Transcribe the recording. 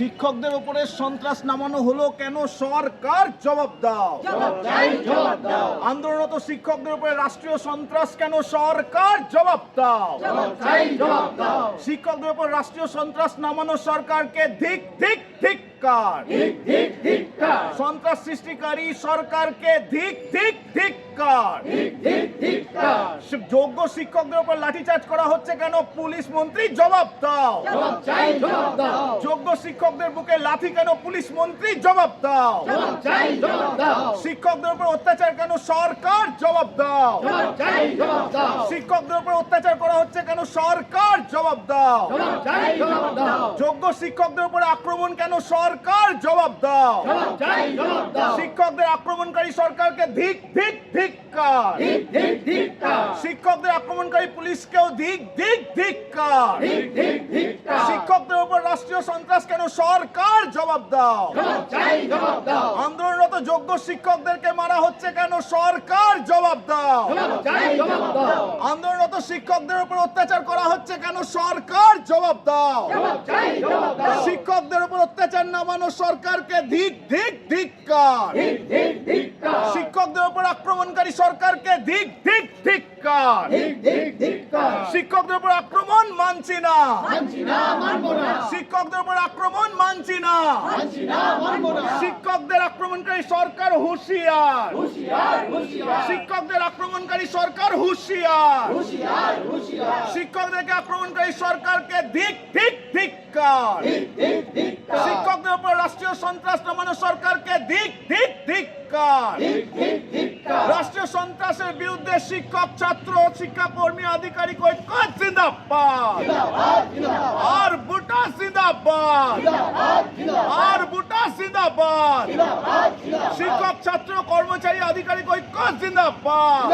শিক্ষকদের উপরে সন্ত্রাস নামানো হলো কেন সরকার? জবাব দাও। আন্দোলনরত শিক্ষকদের উপরে রাষ্ট্রীয় সন্ত্রাস কেন সরকার? জবাব দাও। শিক্ষকদের উপর রাষ্ট্রীয় সন্ত্রাস নামানো সরকারকে ধিক ধিক ধিক্কার। সন্ত্রাস সৃষ্টিকারী সরকারকে ধিক ধিক ধিক্কার যোগ্য শিক্ষকদের উপর লাঠিচার্জ করা হচ্ছে কেন? পুলিশ মন্ত্রী জবাব দাও। যোগ্য শিক্ষকদের বুকে লাঠি কেন? পুলিশ মন্ত্রী জবাব দাও। শিক্ষকদের উপর অত্যাচার কেন? সরকার জবাব দাও। শিক্ষকদের উপর অত্যাচার করা হচ্ছে কেন? সরকার জবাব দাও। যোগ্য শিক্ষকদের উপর আক্রমণ কেন? সরকার জবাব দাও। শিক্ষকদের আক্রমণকারী সরকারকে ধিক ধিক ধিক্কার শিক্ষকদের আক্রমণকারী পুলিশকেও ধিক ধিক ধিক্কার শিক্ষকদের উপর রাষ্ট্রীয় সন্ত্রাস কেন সরকার জবাব দাও? আন্দোলনরত যোগ্য শিক্ষকদেরকে মারা হচ্ছে কেন সরকার জবাব দাও। আন্দোলনরত শিক্ষকদের উপর অত্যাচার করা হচ্ছে কেন? সরকার জবাব দাও। শিক্ষকদের উপর অত্যাচার নামানো সরকারকে ধিক ধিক ধিক্কার। শিক্ষকদের উপর আক্রমণকারী সরকারকে ধিক ধিক ধিক্কার। শিক্ষকদের উপর আক্রমণ মানছি না। শিক্ষকদের উপর আক্রমণ মানছি না। শিক্ষকদের আক্রমণকারী সরকার হুঁশিয়ার। আক্রমণকারী সরকার হুঁশিয়ার। শিক্ষকদেরকে আক্রমণকারী সরকারকে ধিক ধিক ধিক্কার শিক্ষকদের উপর রাষ্ট্রীয় সন্ত্রাস নামানো সরকারকে ধিক ধিক ধিক্কার রাষ্ট্রীয় সন্ত্রাসের বিরুদ্ধে শিক্ষক ছাত্র শিক্ষা কর্মী আধিকারিক ঐক্য জিন্দাবাদ। আর বুটা জিন্দাবাদ। আর বুটা জিন্দাবাদ। শিক্ষক ছাত্র কর্মচারী আধিকারিক ঐক্য জিন্দাবাদ।